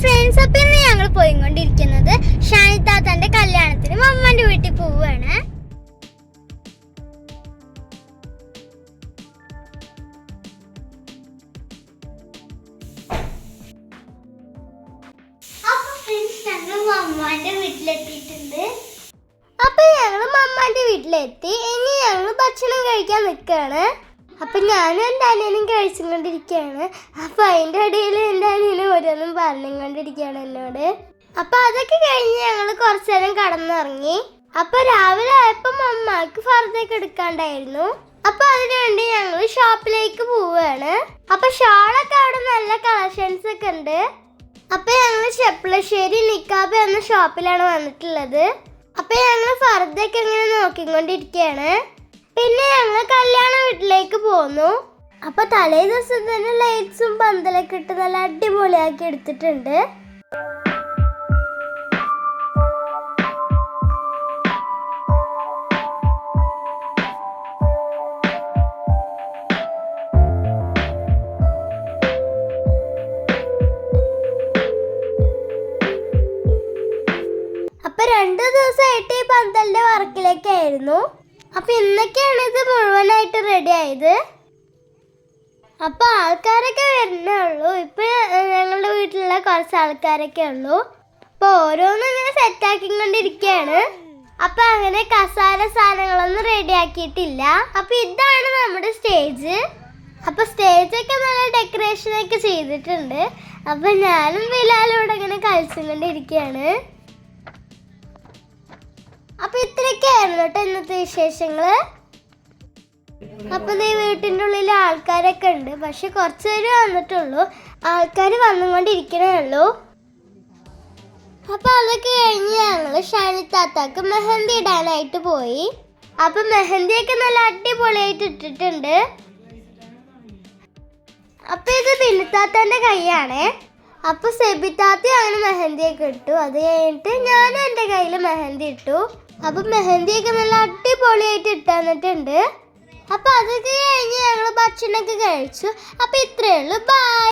Friends അപ്പം ഇന്ന് ഞങ്ങൾ പോയിക്കൊണ്ടിരിക്കുന്നത് ഷാനിത്താത്തന്റെ കല്യാണത്തിന് മമ്മന്റെ വീട്ടിൽ പോവുകയാണ്. അപ്പൊ ഞങ്ങൾ മമ്മാന്റെ വീട്ടിലെത്തി. ഇനി ഞങ്ങൾ ഭക്ഷണം കഴിക്കാൻ നിൽക്കുകയാണ്. അപ്പൊ ഞാനും എന്റെ അനിയനും കഴിച്ചുകൊണ്ടിരിക്കുകയാണ്. അപ്പൊ അതിന്റെ ഇടയിൽ എന്റെ അനിയനും ഓരോന്നും പറഞ്ഞുകൊണ്ടിരിക്കുകയാണ് എന്നോട്. അപ്പൊ അതൊക്കെ കഴിഞ്ഞ് ഞങ്ങൾ കുറച്ചു നേരം കടന്നിറങ്ങി. അപ്പൊ രാവിലെ ആയപ്പോ മമ്മാക്ക് ഫർദൊക്കെ എടുക്കാണ്ടായിരുന്നു. അപ്പൊ അതിനുവേണ്ടി ഞങ്ങൾ ഷോപ്പിലേക്ക് പോവുകയാണ് അപ്പൊ ഷോളൊക്കെ അവിടെ നല്ല കളക്ഷൻസ് ഒക്കെ ഉണ്ട്. അപ്പൊ ഞങ്ങൾ ചെപ്പളശ്ശേരി നിക്കാബ് എന്ന ഷോപ്പിലാണ് വന്നിട്ടുള്ളത്. അപ്പൊ ഞങ്ങൾ ഫർദൊക്കെ ഇങ്ങനെ നോക്കിക്കൊണ്ടിരിക്കുകയാണ്. പിന്നെ ഞങ്ങൾ കല്യാണ വീട്ടിലേക്ക് പോന്നു. അപ്പൊ തലേ ദിവസം തന്നെ ലൈറ്റ്സും പന്തലൊക്കെ ഇട്ട് നല്ല അടിപൊളിയാക്കി എടുത്തിട്ടുണ്ട്. അപ്പൊ രണ്ടു ദിവസമായിട്ട് ഈ പന്തലിന്റെ വർക്കിലേക്കായിരുന്നു. അപ്പൊ ഇന്നൊക്കെയാണ് ഇത് മുഴുവനായിട്ട് റെഡി ആയത്. അപ്പൊ ആൾക്കാരൊക്കെ വരുന്നേ ഉള്ളൂ. ഇപ്പൊ ഞങ്ങളുടെ വീട്ടിലുള്ള കുറച്ച് ആൾക്കാരൊക്കെ ഉള്ളൂ. അപ്പൊ ഓരോന്നും ഇങ്ങനെ സെറ്റ് ആക്കിക്കൊണ്ടിരിക്കുകയാണ് അപ്പൊ അങ്ങനെ കസാര സാധനങ്ങളൊന്നും റെഡി ആക്കിയിട്ടില്ല. അപ്പൊ ഇതാണ് നമ്മുടെ സ്റ്റേജ് അപ്പൊ സ്റ്റേജൊക്കെ നല്ല ഡെക്കറേഷൻ ഒക്കെ ചെയ്തിട്ടുണ്ട്. അപ്പൊ ഞാനും ബിലാലും ഇവിടെ ഇങ്ങനെ കളിച്ചുകൊണ്ടിരിക്കുകയാണ് അപ്പൊ ഇത്രയൊക്കെയായിരുന്നു കേട്ടോ ഇന്നത്തെ വിശേഷങ്ങൾ. അപ്പൊ നീ വീട്ടിന്റെ ഉള്ളിൽ ആൾക്കാരൊക്കെ ഉണ്ട്. പക്ഷെ കുറച്ച് പേര് വന്നിട്ടുള്ളൂ. ആൾക്കാർ വന്നുകൊണ്ടിരിക്കണേ ഉള്ളൂ അപ്പൊ അതൊക്കെ കഴിഞ്ഞ് ഞങ്ങൾ ഷാനി താത്താക്ക് മെഹന്തി ഇടാനായിട്ട് പോയി. അപ്പൊ മെഹന്തിയൊക്കെ നല്ല അടിപൊളിയായിട്ട് ഇട്ടിട്ടുണ്ട്. അപ്പൊ ഇത് ബിന്നിത്താത്തന്റെ കൈയാണേ. അപ്പൊ സെബിത്താത്തി അങ്ങനെ മെഹന്തിയൊക്കെ ഇട്ടു. അത് കഴിഞ്ഞിട്ട് ഞാനും എന്റെ കയ്യിൽ മെഹന്തി ഇട്ടു. അപ്പൊ മെഹന്തിയൊക്കെ നല്ല അടിപൊളിയായിട്ട് ഇട്ടന്നിട്ടുണ്ട്. അപ്പൊ അതൊക്കെ കഴിഞ്ഞ് ഞങ്ങൾ ഭക്ഷണമൊക്കെ കഴിച്ചു. അപ്പൊ ഇത്രയേ ഉള്ളൂ. ബൈ